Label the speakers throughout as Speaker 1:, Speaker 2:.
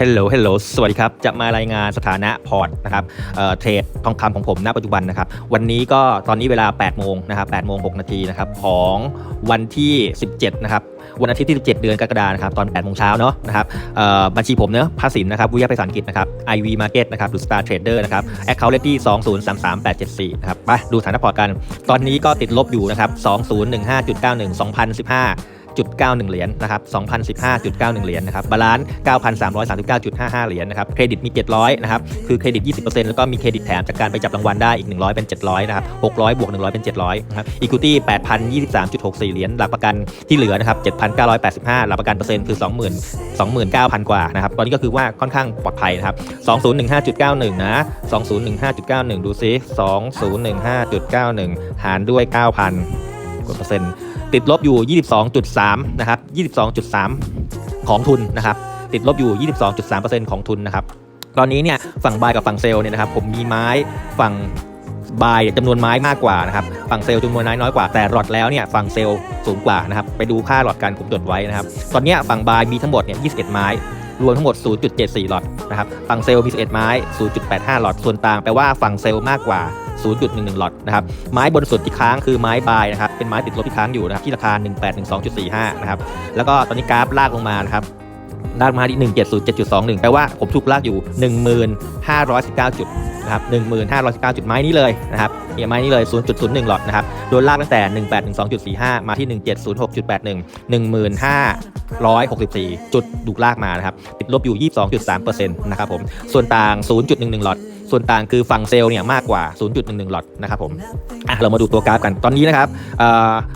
Speaker 1: ฮัลโหล ฮัลโหล สวัสดีครับ จะมารายงานสถานะพอร์ตนะครับเเทรดทองคำของผมณปัจจุบันนะครับ วันนี้ก็ตอนนี้เวลา 8 โมงนะครับ8โมง 6 นาทีนะครับของวันที่ 17 นะครับ วันอาทิตย์ที่ 17 เดือนกรกฎาคมนะครับ ตอน 8 โมงเช้าเนาะนะครับบัญชีผมเนอะภาษินนะครับวิทยาภาษาอังกฤษนะครับ IV Market นะครับหรือ Star Trader นะครับ Account Ready 2033874 นะครับ ไปดูสถานะพอร์ตกัน ตอนนี้ก็ติดลบอยู่นะครับ 2015.91 2015 9.91 เหรียญนะครับ2015.91 เหรียญนะครับบาลานซ์9,339.55 เหรียญนะครับเครดิตมี 700นะครับคือเครดิต 20%แล้วก็มีเครดิตแถมจากการไปจับรางวัลได้อีก 100 เป็น 700นะครับ600บวก100 เป็น 700นะครับอีคูตี้8,023.64 เหรียญหลักประกันที่เหลือนะครับ7,985 หลักประกันเปอร์เซ็นต์คือ 20,000 29,000 กว่านะครับตอนนี้ก็คือว่าค่อนข้างปลอดภัยนะครับ2015.91 นะ 2015.91 ดูซิ2015.91 หารด้วย 9,000กว่าเปอร์เซ็นต์ ติดลบอยู่ 22.3 นะครับ 22.3 ของทุนนะครับ ติดลบอยู่ 22.3%ของทุนนะครับ ตอนนี้เนี่ยฝั่งบายกับฝั่งเซลล์เนี่ยนะครับ ผมมีไม้ฝั่งบายจำนวนไม้มากกว่านะครับ ฝั่งเซลล์จำนวนไม้น้อยกว่า แต่หลอดแล้วเนี่ยฝั่งเซลล์สูงกว่านะครับ ไปดูค่าหลอดการผมจดไว้นะครับ ตอนนี้ฝั่งบายมีทั้งหมดเนี่ย 21 ไม้ รวมทั้งหมด 0.74 หลอดนะครับฝั่งเซลล์มี 11 ไม้ 0.85 หลอด ส่วนต่างแปลว่าฝั่งเซลล์มากกว่า 0.11 หลอดนะครับ ไม้บนสุดที่ค้างคือไม้บายนะครับ เป็นไม้ติดลบที่ค้างอยู่นะครับ ที่ราคา 1812.45 นะครับ แล้วก็ตอนนี้กราฟลากลงมานะครับลากมาที่ 170.7.21 แปลว่าผมถูกลากอยู่ 1519 จุดนะครับ1519 จุดไม้นี้เลยนะครับเนี่ยไม้นี้เลย 0.01 หลอดนะครับ โดนลากตั้งแต่ 1812.45 มาที่ 1706.81 1564 จุดดูกลากมานะครับติดลบอยู่ 22.3%นะครับผมส่วนต่าง 0.11 หลอด ส่วนต่างคือฝั่งเซลล์เนี่ยมากกว่า 0.11 หลอดนะครับผมอะเรามาดูตัวกราฟกันตอนนี้นะครับ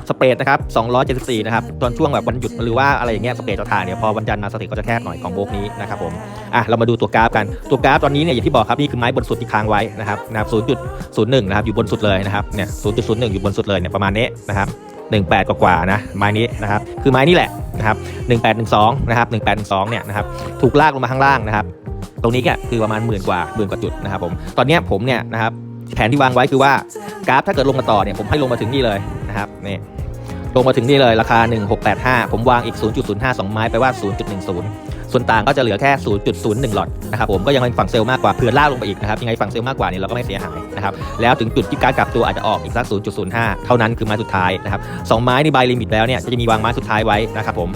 Speaker 1: สเปรดนะครับ274 นะครับตอนช่วงแบบวันหยุดหรือว่าอะไรอย่างเงี้ยสเปรดจะทางเนี่ยพอวันจันทร์มาสเตก็จะแคบหน่อยของโบกนี้นะครับผมอะเรามาดูตัวกราฟกันตัวกราฟตอนนี้เนี่ยอย่างที่บอกครับนี่คือไม้บนสุดที่ค้างไว้นะครับนะครับ0.01 นะครับอยู่บนสุดเลยนะครับเนี่ย0.01 อยู่บนสุดเลยเนี่ยประมาณนี้นะครับ18 กว่าๆนะไม้นี้นะครับคือไม้นี้แหละนะครับ1812 นะครับ1812 เนี่ยนะครับถูกลากลงมาข้างล่างนะครับ ตรงนี้ก็คือประมาณหมื่นกว่าหมื่นกว่าจุดนะครับผมตอนนี้ผมเนี่ยนะครับแผนที่วางไว้คือว่ากราฟถ้าเกิดลงมาต่อเนี่ยผมให้ลงมาถึงนี่เลยนะครับนี่ลงมาถึงนี่เลยราคา 1685 ผมวางอีก 0.052 ไม้ไปว่า 0.10 ส่วนต่างก็จะเหลือแค่ 0.01 หลอดนะครับผมก็ยังเป็นฝั่งเซลล์มากกว่าเผื่อล่าลงไปอีกนะครับยังไงฝั่งเซลล์มากกว่าเนี่ยเราก็ไม่เสียหายนะครับแล้วถึงจุดที่การกลับตัวอาจจะออกอีกสัก 0.05 เท่านั้นคือไม้สุดท้ายนะครับสองไม้ในใบลิมิตแล้วเนี่ยจะมีวางไม้สุดท้ายไว้นะครับผม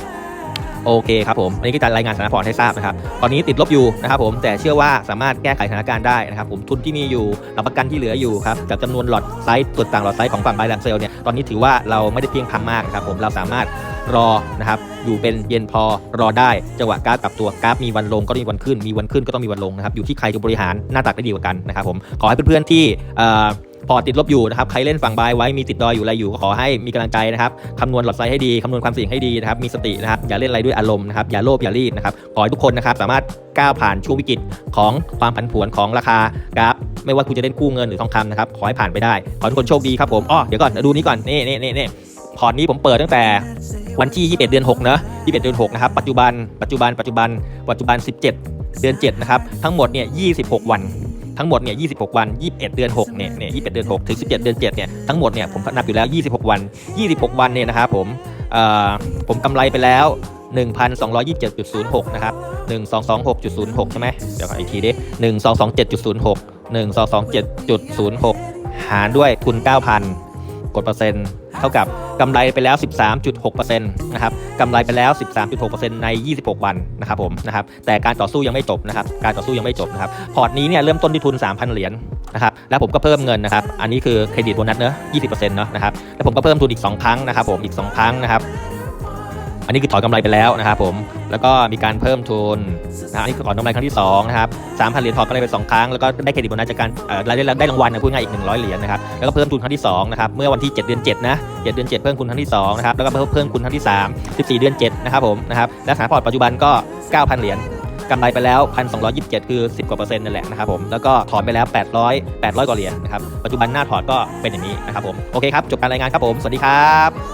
Speaker 1: โอเคครับผมอันนี้ก็จะรายงานสถานพอร์ตให้ทราบนะครับ ตอนนี้ติดลบอยู่นะครับผมแต่เชื่อว่าสามารถแก้ไขสถานการณ์ได้นะครับผมทุนที่มีอยู่หลักประกันที่เหลืออยู่ครับกับจำนวนหลอดไซส์ส่วนต่างหลอดไซส์ของฝั่งไบแลนเซลเนี่ยตอนนี้ถือว่าเราไม่ได้เพียงพังมากนะครับผมเราสามารถรอนะครับอยู่เป็นเย็นพอรอได้จังหวะกราฟกลับตัวกราฟมีวันลงก็มีวันขึ้น มีวันขึ้นก็ต้องมีวันลงนะครับอยู่ที่ใครจะบริหารหน้าตักได้ดีกว่ากันนะครับผมขอให้เพื่อนๆที่ พอติดลบอยู่นะครับ ใครเล่นฝั่งบายไว้มีติดดอยอยู่อะไรอยู่ก็ขอให้มีกำลังใจนะครับคำนวณหลอดไซส์ให้ดีคำนวณความเสี่ยงให้ดีนะครับ มีสตินะครับ อย่าเล่นอะไรด้วยอารมณ์นะครับ อย่าโลภอย่ารีบนะครับ ขอให้ทุกคนนะครับสามารถก้าวผ่านช่วงวิกฤตของความผันผวนของราคากราฟไม่ว่าคุณจะเล่นกู้เงินหรือทองคำนะครับ ขอให้ผ่านไปได้ ขอให้ทุกคนโชคดีครับผมอ้อเดี๋ยวก่อนดูนี้ก่อนนี่นี่นี่นี่พอร์ตนี้ผมเปิดตั้งแต่วันที่ 21 เดือน6เนอะ21 เดือน6นะครับ ปัจจุบัน ปัจจุบัน ปัจจุบัน ปัจจุบัน 17 เดือน7นะครับ ทั้งหมดเนี่ย 26 วัน ทั้งหมดเนี่ย26 วัน 21 เดือน6เนี่ยเนี่ย21 เดือน 6 ถึง 17 เดือน 7 เนี่ย ทั้งหมดเนี่ยผมนับอยู่แล้ว 26 วัน 26 วันเนี่ยนะครับผมเอ่อผมกำไรไปแล้ว 1,227.06 นะครับ 1226.06 ใช่ไหมเดี๋ยวก่อนอีกทีดิ1227.06 1227.06 หารด้วยทุน9,000 กดเปอร์เซ็นต์ เท่ากับกำไรไปแล้ว 13.6%นะครับกำไรไปแล้ว 13.6%ใน 26 วันนะครับผมนะครับแต่การต่อสู้ยังไม่จบนะครับการต่อสู้ยังไม่จบนะครับพอร์ตนี้เนี่ยเริ่มต้นที่ทุน 3,000 เหรียญนะครับแล้วผมก็เพิ่มเงินนะครับอันนี้คือเครดิตโบนัสเนอะ20%เนอะนะครับแล้วผมก็เพิ่มทุนอีก 2 ครั้งนะครับผมอีก 2 ครั้งนะครับ อันนี้คือถอนกำไรไปแล้วนะครับผม แล้วก็มีการเพิ่มทุนนะอันนี้คือถอนกำไรครั้งที่2นะครับ3,000เหรียญถอนกำไรไป2ครั้ง แล้วก็ได้เครดิตโบนัสจากการเอ่อได้ได้รางวัลนะพูดง่ายอีก100เหรียญนะครับ แล้วก็เพิ่มทุนครั้งที่2นะครับ เมื่อวันที่ 7 เดือน7นะ7เดือน 7 เพิ่มทุนครั้งที่2นะครับ แล้วก็เพิ่มเพิ่มทุนครั้งที่ 3 14 เดือน7นะครับผมนะครับ และสถานพอร์ตปัจจุบันก็ 9,000 เหรียญกำไรไปแล้ว 1,227 คือ 10 กว่าเปอร์เซ็นต์นั่นแหละนะครับผม แล้วก็ถอนไปแล้ว 800 800 กว่าเหรียญนะครับ ปัจจุบันหน้าถอนก็เป็นอย่างนี้นะครับผม โอเคครับ จบการรายงานครับผม สวัสดีครับ